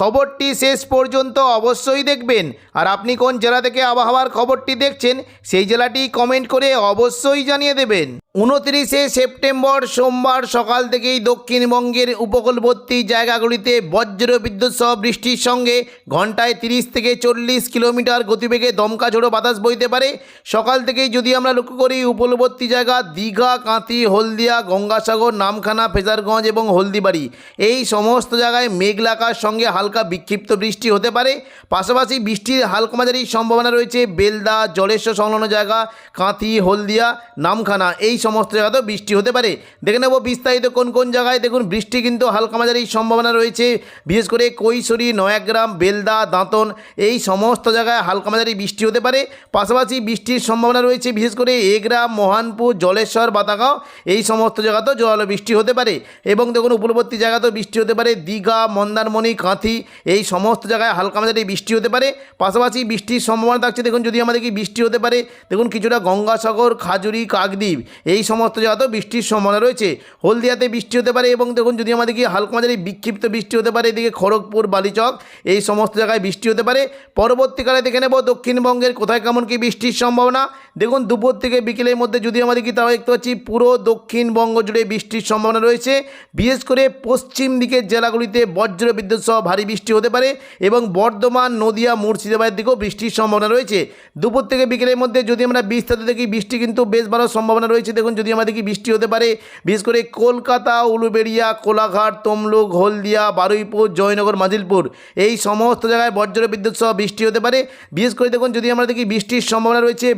খবরটি শেষ পর্যন্ত অবশ্যই দেখবেন। আর আপনি কোন জেলা থেকে আবহাওয়ার খবরটি দেখছেন, সেই জেলাটি কমেন্ট করে অবশ্যই জানিয়ে দেবেন। উনত্রিশে সেপ্টেম্বর সোমবার সকাল থেকেই দক্ষিণবঙ্গের উপকূলবর্তী জায়গাগুলিতে বজ্র বিদ্যুৎ সহ বৃষ্টির সঙ্গে ঘন্টায় তিরিশ থেকে চল্লিশ কিলোমিটার গতিবেগে দমকা ঝোড়ো বাতাস বইতে পারে। সকাল থেকেই যদি আমরা লক্ষ্য করি, উপকূলবর্তী জায়গা দীঘা কাঁতি হলদিয়া, গঙ্গাসাগর, নামখানা, ফেজারগঞ্জ এবং হলদিবাড়ি। এই সমস্ত জায়গায় মেঘলাকার সঙ্গে হালকা বিক্ষিপ্ত বৃষ্টি হতে পারে। পাশাপাশি বৃষ্টির হালকা মাঝারি সম্ভাবনা রয়েছে বেলদা, জলেশ্বর সংলগ্ন জায়গা, কাঁথি, হলদিয়া, নামখানা, এই সমস্ত জায়গাতেও বৃষ্টি হতে পারে। দেখে নেব বিস্তারিত কোন কোন জায়গায়। দেখুন, বৃষ্টি কিন্তু হালকা মাঝারি সম্ভাবনা রয়েছে। বিশেষ করে কৈশোরী, নয়াগ্রাম, বেলদা, দাঁতন, এই সমস্ত জায়গায় হালকা মাঝারি বৃষ্টি হতে পারে। পাশাপাশি বৃষ্টির সম্ভাবনা রয়েছে বিশেষ করে এগরা, মহানপুর, জলেশ্বর, বাতাগাঁও, এই সমস্ত জায়গাতেও জল বৃষ্টি হতে পারে। এবং দেখুন উপকূলবর্তী জায়গাতেও বৃষ্টি হতে পারে। দীঘা, মন্দারমণি, কাঁথি এই সমস্ত জায়গায় হালকা মাঝারি বৃষ্টি হতে পারে, পাশাপাশি বৃষ্টির সম্ভাবনা থাকছে। দেখুন, যদি আমাদের কি বৃষ্টি হতে পারে, দেখুন কিছুটা গঙ্গাসাগর, খাজুরি, কাকদ্বীপ, এই সমস্ত জায়গাতেও বৃষ্টির সম্ভাবনা রয়েছে। হলদিয়াতে বৃষ্টি হতে পারে এবং দেখুন, যদি আমাদের কি হালকা মাঝারি বিক্ষিপ্ত বৃষ্টি হতে পারে, এদিকে খড়গপুর, বালিচক, এই সমস্ত জায়গায় বৃষ্টি হতে পারে। পরবর্তীকালে দেখে নেব দক্ষিণবঙ্গের কোথায় কেমন কি বৃষ্টির সম্ভাবনা। দেখুন, দুপুর থেকে বিকেলের মধ্যে যদি আমাদের কি তাও দেখতে পাচ্ছি, পুরো দক্ষিণবঙ্গ জুড়ে বৃষ্টির সম্ভাবনা রয়েছে। বিশেষ করে পশ্চিম দিকের জেলাগুলিতে বজ্র বিদ্যুৎ সহ ভারী বৃষ্টি হতে পারে এবং বর্ধমান, নদিয়া, মুর্শিদাবাদের দিকেও বৃষ্টির সম্ভাবনা রয়েছে। দুপুর থেকে বিকেলের মধ্যে যদি আমরা বিস্তারিত দেখি, বৃষ্টি কিন্তু বেশ ভালো সম্ভাবনা রয়েছে। দেখুন, যদি আমাদের কি বৃষ্টি হতে পারে, বিশেষ করে কলকাতা, উলুবেড়িয়া, কোলাঘাট, তমলুক, হলদিয়া, বারুইপুর, জয়নগর, মাজিলপুর, এই সমস্ত জায়গায় বজ্র বিদ্যুৎ সহ বৃষ্টি হতে পারে। বিশেষ করে দেখুন, যদি আমরা দেখি, বৃষ্টির সম্ভাবনা রয়েছে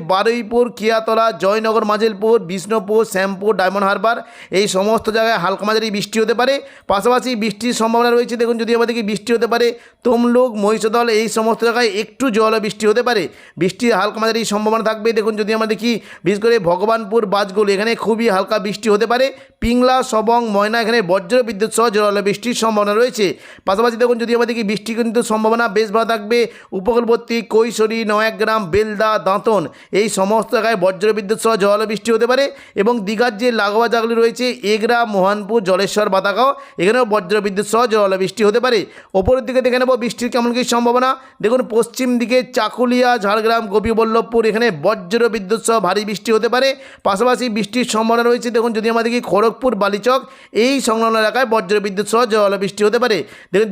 বারুইপুর কিয়াতলা, জয়নগর, মাজিলপুর, বিষ্ণুপুর, শ্যামপুর, ডায়মন্ড হারবার, এই সমস্ত জায়গায় হালকা মাঝারি বৃষ্টি হতে পারে। পাশাপাশি বৃষ্টির সম্ভাবনা রয়েছে, দেখুন যদি আমাদের কি বৃষ্টি হতে পারে, তমলুক, মহিষদল, এই সমস্ত জায়গায় একটু জল বৃষ্টি হতে পারে। বৃষ্টির হালকা মাঝারি সম্ভাবনা থাকবে, দেখুন যদি আমরা দেখি, বিশেষ করে ভগবানপুর বাজগুল এখানে খুবই হালকা বৃষ্টি হতে পারে। পিংলা, সবং, ময়না, এখানে বজ্র বিদ্যুৎ সহ জল বৃষ্টির সম্ভাবনা রয়েছে। পাশাপাশি দেখুন যদি আমাদের কি বৃষ্টি কিন্তু সম্ভাবনা বেশ ভালো থাকবে। উপকূলবর্তী কৈশোরী, নয়াগ্রাম, বেলদা, দাঁতন, এই সমস্ত জায়গায় বজ্র বিদ্যুৎ সহ জল বৃষ্টি হতে পারে এবং দীঘার যে লাগোয়া জায়গাগুলি রয়েছে, এগরা, মোহনপুর, জলেশ্বর, বাতাগাঁও, এখানেও বজ্র বিদ্যুৎ সহ জল বৃষ্টি হতে পারে। ওপরের দিকে দেখে নেব বৃষ্টির কেমন কী সম্ভাবনা। দেখুন, পশ্চিম দিকে চাকুলিয়া, ঝাড়গ্রাম, গোপীবল্লভপুর, এখানে বজ্র বিদ্যুৎ সহ ভারী বৃষ্টি হতে পারে। পাশাপাশি বৃষ্টির সম্ভাবনা রয়েছে, দেখুন, যদি আমাদের কি খড়গপুর, বালিচক, এই সংলগ্ন এলাকায় বজ্র বিদ্যুৎ সহ জল বৃষ্টি হতে পারে।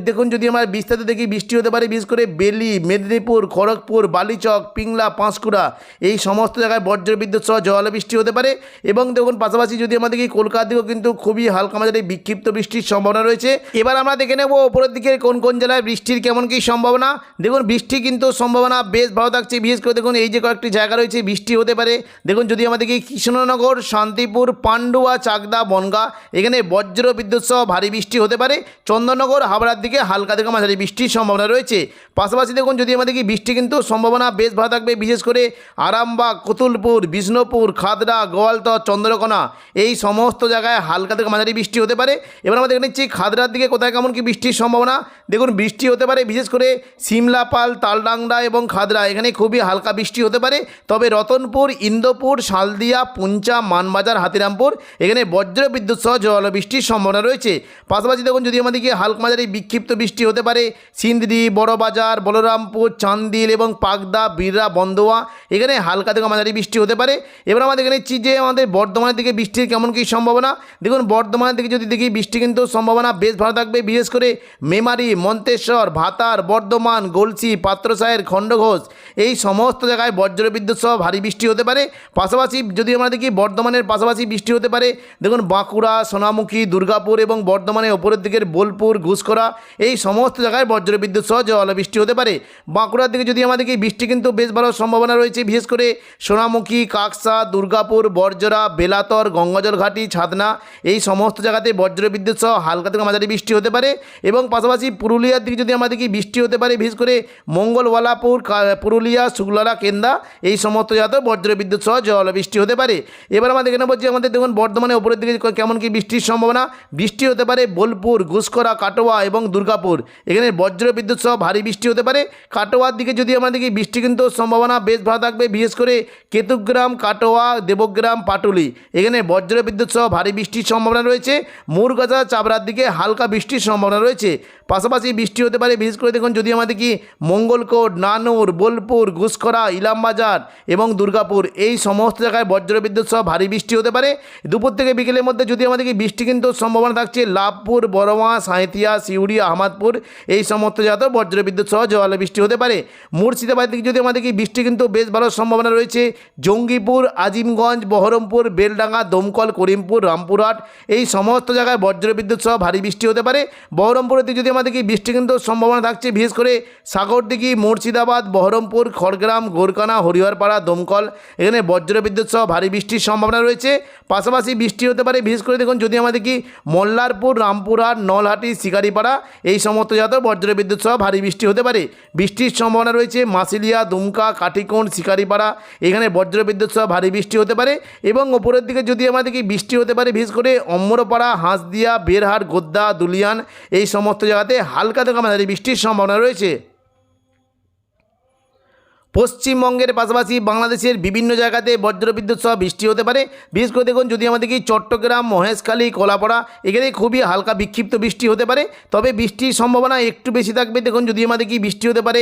দেখুন, যদি আমরা বিস্তারিত দেখি, বৃষ্টি হতে পারে, বিশেষ করে বেলি, মেদিনীপুর, খড়গপুর, বালিচক, পিংলা, পাঁশকুড়া, এই সমস্ত জায়গায় বজ্র বিদ্যুৎ সহ জল বৃষ্টি হতে পারে এবং দেখুন পাশাপাশি যদি আমাদের কি কলকাতা দিকেও কিন্তু খুবই হালকা মাঝারি বিক্ষিপ্ত বৃষ্টির সম্ভাবনা রয়েছে। এবার আমরা দেখে নেব ওপরের দিকে কোন কোন জেলায় বৃষ্টির কেমন কী সম্ভাবনা। দেখুন বৃষ্টি কিন্তু সম্ভাবনা বেশ ভালো থাকছে, বিশেষ করে দেখুন এই যে কয়েকটি জায়গা রয়েছে বৃষ্টি হতে পারে। দেখুন যদি আমাদের কি কৃষ্ণনগর, শান্তিপুর, পান্ডুয়া, চাকদা, বনগা, এখানে বজ্র বিদ্যুৎ সহ ভারী বৃষ্টি হতে পারে। চন্দননগর হাবড়ার দিকে হালকা থেকে মাঝারি বৃষ্টির সম্ভাবনা রয়েছে। পাশাপাশি দেখুন যদি আমাদের কি বৃষ্টি কিন্তু সম্ভাবনা বেশ ভালো থাকবে, বিশেষ করে আরামবাগ কতুলপুর, বিষ্ণুপুর খাদড়া গোয়ালতর চন্দ্রকোনা এই সমস্ত জায়গায় হালকা থেকে মাঝারি বৃষ্টি হতে পারে। এবার আমরা দেখে নিচ্ছি খাদড়ার দিকে কোথায় কেমন কি বৃষ্টির সম্ভাবনা। দেখুন, বৃষ্টি হতে পারে বিশেষ করে সিমলাপাল তালডাংরা এবং খাদড়া এখানে খুবই হালকা বৃষ্টি হতে পারে। তবে রতনপুর, ইন্দোপুর, শালদিয়া, পুঞ্চা, মানবাজার, হাতিরামপুর এখানে বজ্র বিদ্যুৎ সহ জল বৃষ্টির সম্ভাবনা রয়েছে। পাশাপাশি দেখুন, যদি আমাদেরকে হালকা মাঝারি বিক্ষিপ্ত বৃষ্টি হতে পারে সিন্দ্রি বড়বাজার, বলরামপুর, চান্দিল এবং পাগদা বিররা বন্দোয়া এখানে হালকা থেকে মাঝারি বৃষ্টি হতে পারে। এবার আমাদের দেখে নিচ্ছি যে আমাদের বর্ধমানের দিকে বৃষ্টির কেমন কী সম্ভাবনা। দেখুন, বর্ধমানের দিকে যদি দেখি, বৃষ্টি কিন্তু সম্ভাবনা বেশ ভালো থাকবে। বিশেষ করে মেমারি, মন্তেশ্বর, ভাতার, বর্ধমান, গলসি পাত্রসায়ের খণ্ডঘোষ এই সমস্ত জায়গায় বজ্র বিদ্যুৎ সহ ভারী বৃষ্টি হতে পারে। পাশাপাশি যদি আমরা দেখি, বর্ধমানের পাশাপাশি বৃষ্টি হতে পারে। দেখুন, বাঁকুড়া, সোনামুখী, দুর্গাপুর এবং বর্ধমানের ওপরের দিকের বোলপুর ঘুষকরা এই সমস্ত জায়গায় বজ্র বিদ্যুৎ সহ জল বৃষ্টি হতে পারে। বাঁকুড়ার দিকে যদি আমাদেরকে বৃষ্টি কিন্তু বেশ ভালো সম্ভাবনা রয়েছে। বিশেষ করে সোনামুখী, কাকসা, দুর্গাপুর বর্জরা বেলাতর, গঙ্গাজল ঘাটি ছাদনা এই সমস্ত জায়গাতে বজ্রবিদ্যুৎ সহ হালকা থেকে মাঝারি বৃষ্টি হতে পারে এবং পাশাপাশি পুরুলিয়ার দিকে যদি আমাদের কি বৃষ্টি হতে পারে, বিশেষ করে মঙ্গলওয়ালাপুর কা- পুরুলিয়া, শুক্লারা, কেন্দা, এই সমস্ত জায়গাতেও বজ্রবিদ্যুৎ সহ জল বৃষ্টি হতে পারে। এবার আমাদের এখানে বলছি আমাদের দেখুন বর্ধমানে ওপরের দিকে কেমন কি বৃষ্টির সম্ভাবনা। বৃষ্টি হতে পারে বোলপুর, ঘুসকরা, কাটোয়া এবং দুর্গাপুর। এখানে বজ্র বিদ্যুৎ সহ ভারী বৃষ্টি হতে পারে। কাটোয়ার দিকে যদি আমরা দেখি বৃষ্টি কিন্তু সম্ভাবনা বেশ ভালো থাকবে, বিশেষ করে কেতুগ্রাম, কাটোয়া, দেবগ্রাম, পাটুলি। এখানে বজ্র বিদ্যুৎ সহ ভারী বৃষ্টির সম্ভাবনা রয়েছে। মুরগাছা চাবড়ার দিকে হালকা বৃষ্টির সম্ভাবনা রয়েছে। পাশাপাশি বৃষ্টি হতে পারে। বিশেষ করে দেখুন, যদি আমাদের কি মঙ্গলকোট, নানুর, বোলপুর ঘুসকরা ইলামবাজার এবং দুর্গাপুর, এই সমস্ত জায়গায় বজ্রবিদ্যুৎ সহ ভারী বৃষ্টি হতে পারে। দুপুর থেকে বিকেলের মধ্যে যদি আমাদের কি বৃষ্টি কিন্তু সম্ভাবনা থাকছে, লাভপুর বড়মা সাঁইথিয়া সিউড়ি আহমদপুর, এই সমস্ত জায়গাতেও বজ্রবিদ্যুৎ সহ জল বৃষ্টি হতে পারে। মুর্শিদাবাদ থেকে যদি আমাদের কি বৃষ্টি কিন্তু বেশ ভালো সম্ভাবনা রয়েছে জঙ্গিপুর, আজিমগঞ্জ, বহরমপুর, বেলডাঙ্গা, দমকল, করিমপুর, রামপুরহাট। এই সমস্ত জায়গায় বজ্রবিদ্যুৎ সহ ভারী বৃষ্টি হতে পারে। বহরমপুরের দিকে যদি আমাদের কি বৃষ্টি কিন্তু সম্ভাবনা থাকছে, বিশেষ করে সাগরদিঘি, মুর্শিদাবাদ, বহরমপুর, খড়গ্রাম গোরকানা হরিহরপাড়া, দমকল, এখানে বজ্রবিদ্যুৎ সহ ভারী বৃষ্টির সম্ভাবনা রয়েছে। পাশাপাশি বৃষ্টি হতে পারে, বিশেষ করে দেখুন যদি আমাদের কি মল্লারপুর, রামপুরহাট, নলহাটি, শিকারিপাড়া, এই সমস্ত জায়গাতেও বজ্রবিদ্যুৎ সহ ভারী বৃষ্টি হতে পারে। বৃষ্টির সম্ভাবনা রয়েছে মাসিলিয়া, দুমকা কাঠিকোণ শিকারিপাড়া এখানে বজ্রবিদ্যুৎ সহ ভারী বৃষ্টি হতে পারে এবং ওপরের দিকে যদি আমাদের কি বৃষ্টি হতে পারে, বিশেষ করে অম্বরপাড়া, হাঁসদিয়া, বেরহাট, গোদ্দা, দুলিয়ান, এই সমস্ত জায়গাতে হালকা থেকে আমাদের বৃষ্টির সম্ভাবনা রয়েছে। পশ্চিমবঙ্গের পাশাপাশি বাংলাদেশের বিভিন্ন জায়গাতে বজ্রবিদ্যুৎ সহ বৃষ্টি হতে পারে। বিশেষ করে দেখুন, যদি আমাদের কি চট্টগ্রাম, মহেশখালী, কলাপাড়া, এখানে খুবই হালকা বিক্ষিপ্ত বৃষ্টি হতে পারে। তবে বৃষ্টির সম্ভাবনা একটু বেশি থাকবে। দেখুন, যদি আমাদের কি বৃষ্টি হতে পারে,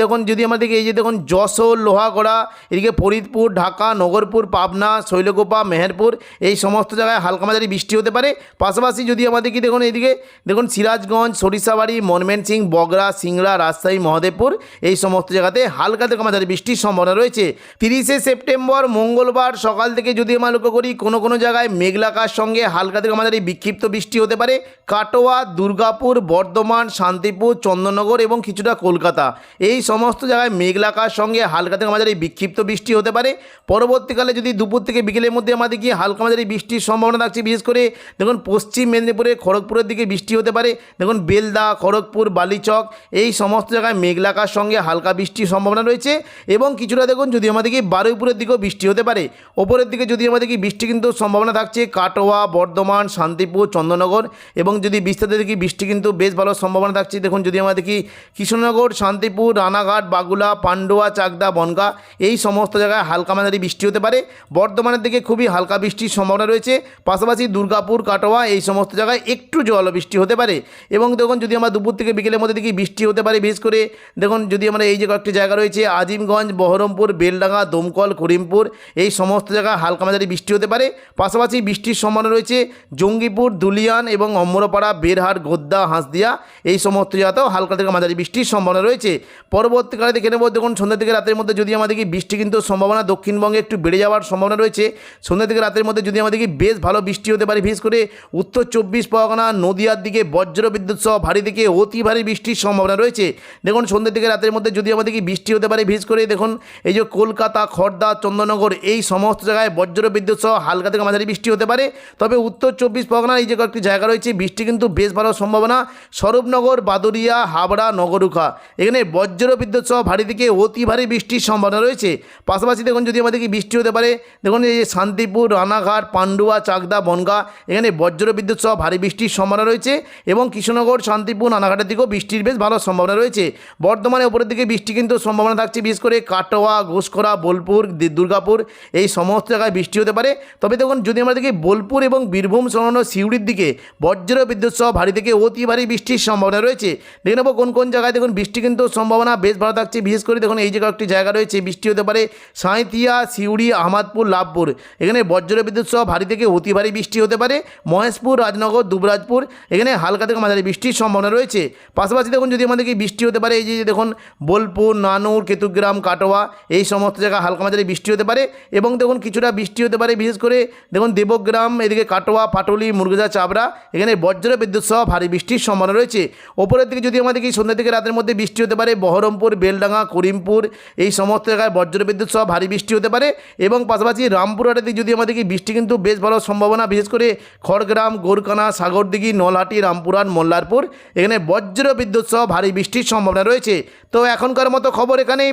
দেখুন, যদি আমাদেরকে এই যে দেখুন, যশোর, লোহাগড়া, এদিকে ফরিদপুর, ঢাকা, নগরপুর, পাবনা, শৈলকোপা, মেহেরপুর, এই সমস্ত জায়গায় হালকা মাঝারি বৃষ্টি হতে পারে। পাশাপাশি যদি আমাদের কি দেখুন, এদিকে দেখুন, সিরাজগঞ্জ, সরিষাবাড়ি, মনমেনসিং, বগরা, সিংড়া, রাজশাহী, মহাদেবপুর, এই সমস্ত জায়গাতে হালকা মাঝারি বৃষ্টির সম্ভাবনা রয়েছে। তিরিশে সেপ্টেম্বর, মঙ্গলবার সকাল থেকে যদি আমরা লক্ষ্য করি, কোনো কোনো জায়গায় মেঘলাকার সঙ্গে হালকা থেকে মাঝারি বিক্ষিপ্ত বৃষ্টি হতে পারে। কাটোয়া, দুর্গাপুর, বর্ধমান, শান্তিপুর, চন্দননগর এবং কিছুটা কলকাতা। এই সমস্ত জায়গায় মেঘলাকার সঙ্গে হালকা থেকে মাঝারি বিক্ষিপ্ত বৃষ্টি হতে পারে। পরবর্তীকালে যদি দুপুর থেকে বিকেলের মধ্যে আমাদের কি হালকা মাঝারি বৃষ্টির সম্ভাবনা থাকছে, বিশেষ করে দেখুন পশ্চিম মেদিনীপুরে, খড়গপুরের দিকে বৃষ্টি হতে পারে। দেখুন বেলদা, খড়গপুর, বালিচক, এই সমস্ত জায়গায় মেঘলাকার সঙ্গে হালকা বৃষ্টির সম্ভাবনা রয়েছে। এবং কিছুটা দেখুন যদি আমাদেরকে বারুইপুরের দিকেও বৃষ্টি হতে পারে, ওপরের দিকে যদি আমাদেরকে বৃষ্টি কিন্তু সম্ভাবনা থাকছে, কাটোয়া, বর্ধমান, শান্তিপুর, চন্দননগর, এবং যদি বিস্তারিত দেখি, বৃষ্টি কিন্তু বেশ ভালো সম্ভাবনা থাকছে, দেখুন, যদি আমরা দেখি কৃষ্ণনগর শান্তিপুর, রানাঘাট, বাগুলা, পান্ডুয়া, চাকদা, বনগা, এই সমস্ত জায়গায় হালকা মাঝারি বৃষ্টি হতে পারে, বর্ধমানের দিকে খুবই হালকা বৃষ্টির সম্ভাবনা রয়েছে, পাশাপাশি দুর্গাপুর, কাটোয়া, এই সমস্ত জায়গায় একটু জল বৃষ্টি হতে পারে, এবং দেখুন, যদি আমরা দুপুর থেকে বিকেলের মধ্যে দেখি বৃষ্টি হতে পারে, বিশেষ করে দেখুন, যদি আমরা এই যে কয়েকটি জায়গা রয়েছে আজিমগঞ্জ, বহরমপুর, বেলডাঙ্গা, দমকল, করিমপুর, এই সমস্ত জায়গায় হালকা মাঝারি বৃষ্টি হতে পারে। পাশাপাশি বৃষ্টির সম্ভাবনা রয়েছে জঙ্গিপুর, দুলিয়ান এবং অম্বরপাড়া বেরহাট গোদ্দা হাঁসদিয়া, এই সমস্ত জায়গাতেও হালকা থেকে মাঝারি বৃষ্টির সম্ভাবনা রয়েছে। পরবর্তীকালে দেখে নেব, দেখুন, সন্ধ্যা থেকে রাতের মধ্যে যদি আমাদেরকে বৃষ্টি কিন্তু সম্ভাবনা দক্ষিণবঙ্গে একটু বেড়ে যাওয়ার সম্ভাবনা রয়েছে, সন্ধ্যা থেকে রাতের মধ্যে যদি আমাদেরকে বেশ ভালো বৃষ্টি হতে পারে, বিশেষ করে উত্তর চব্বিশ পরগনা, নদিয়ার দিকে বজ্র বিদ্যুৎ সহ ভারী থেকে অতি ভারী বৃষ্টির সম্ভাবনা রয়েছে। দেখুন, সন্ধ্যা থেকে রাতের মধ্যে যদি আমাদেরকে বৃষ্টি হতে পারে বিশেষ করে দেখুন, এই যে কলকাতা খড়দা চন্দননগর, এই সমস্ত জায়গায় বজ্র বিদ্যুৎ সহ হালকা থেকে মাঝারি বৃষ্টি হতে পারে। তবে উত্তর চব্বিশ পরগনার এই যে কয়েকটি জায়গা রয়েছে, বৃষ্টি কিন্তু বেশ ভালো সম্ভাবনা। স্বরূপনগর বাদুরিয়া হাবড়া, নগরুখা, এখানে বজ্র বিদ্যুৎ সহ ভারী থেকে অতি ভারী বৃষ্টির সম্ভাবনা রয়েছে। পাশাপাশি দেখুন, যদি আমাদেরকে বৃষ্টি হতে পারে, দেখুন, এই যে শান্তিপুর, রানাঘাট, পান্ডুয়া, চাকদা, বনগা, এখানে বজ্র বিদ্যুৎ সহ ভারী বৃষ্টির সম্ভাবনা রয়েছে এবং কৃষ্ণনগর, শান্তিপুর, রানাঘাটের দিকেও বৃষ্টির বেশ ভালো সম্ভাবনা রয়েছে। বর্ধমানে উপরের দিকে বৃষ্টি কিন্তু সম্ভাবনা থাকছে বিশেষ করে কাটোয়া, ঘোষখরা, বোলপুর দুর্গাপুর, এই সমস্ত জায়গায় বৃষ্টি হতে পারে। তবে দেখুন, যদি আমরা দেখি বোলপুর এবং বীরভূম সংলগ্ন সিউড়ির দিকে, বজ্র বিদ্যুৎ সহ ভারী থেকে অতি ভারী বৃষ্টির সম্ভাবনা রয়েছে। দেখে নেব কোন কোন জায়গায় দেখুন, বৃষ্টি কিন্তু সম্ভাবনা বেশ ভালো থাকছে। বিশেষ করে দেখুন, এই যে কয়েকটি জায়গা রয়েছে, বৃষ্টি হতে পারে সাঁইতিয়া সিউড়ি, আহমদপুর, লাভপুর। এখানে বজ্র বিদ্যুৎ সহ ভারী থেকে অতি ভারী বৃষ্টি হতে পারে। মহেশপুর, রাজনগর, দুবরাজপুর, এখানে হালকা থেকে মাঝারি বৃষ্টির সম্ভাবনা রয়েছে। পাশাপাশি দেখুন, যদি আমাদেরকে বৃষ্টি হতে পারে, এই যে দেখুন, বোলপুর, নানুর, কেতু কেতুগ্রাম কাটোয়া, এই সমস্ত জায়গায় হালকা মাঝারি বৃষ্টি হতে পারে এবং দেখুন কিছুটা বৃষ্টি হতে পারে, বিশেষ করে দেখুন দেবগ্রাম, এদিকে কাটোয়া, পাটুলি মুরগিদা চাবড়া, এখানে বজ্র বিদ্যুৎ সহ ভারী বৃষ্টির সম্ভাবনা রয়েছে। ওপরের দিকে যদি আমাদের কি সন্ধ্যা থেকে রাতের মধ্যে বৃষ্টি হতে পারে, বহরমপুর, বেলডাঙ্গা, করিমপুর, এই সমস্ত জায়গায় বজ্র বিদ্যুৎ সহ ভারী বৃষ্টি হতে পারে এবং পাশাপাশি রামপুরহাটের দিকে যদি আমাদের কি বৃষ্টি কিন্তু বেশ ভালো সম্ভাবনা, বিশেষ করে খড়গ্রাম গোরকানা সাগরদিঘি, নলহাটি, রামপুরহাট, মোল্লারপুর, এখানে বজ্র বিদ্যুৎ সহ ভারী বৃষ্টির সম্ভাবনা রয়েছে। তো এখনকার মতো খবর এখানেই।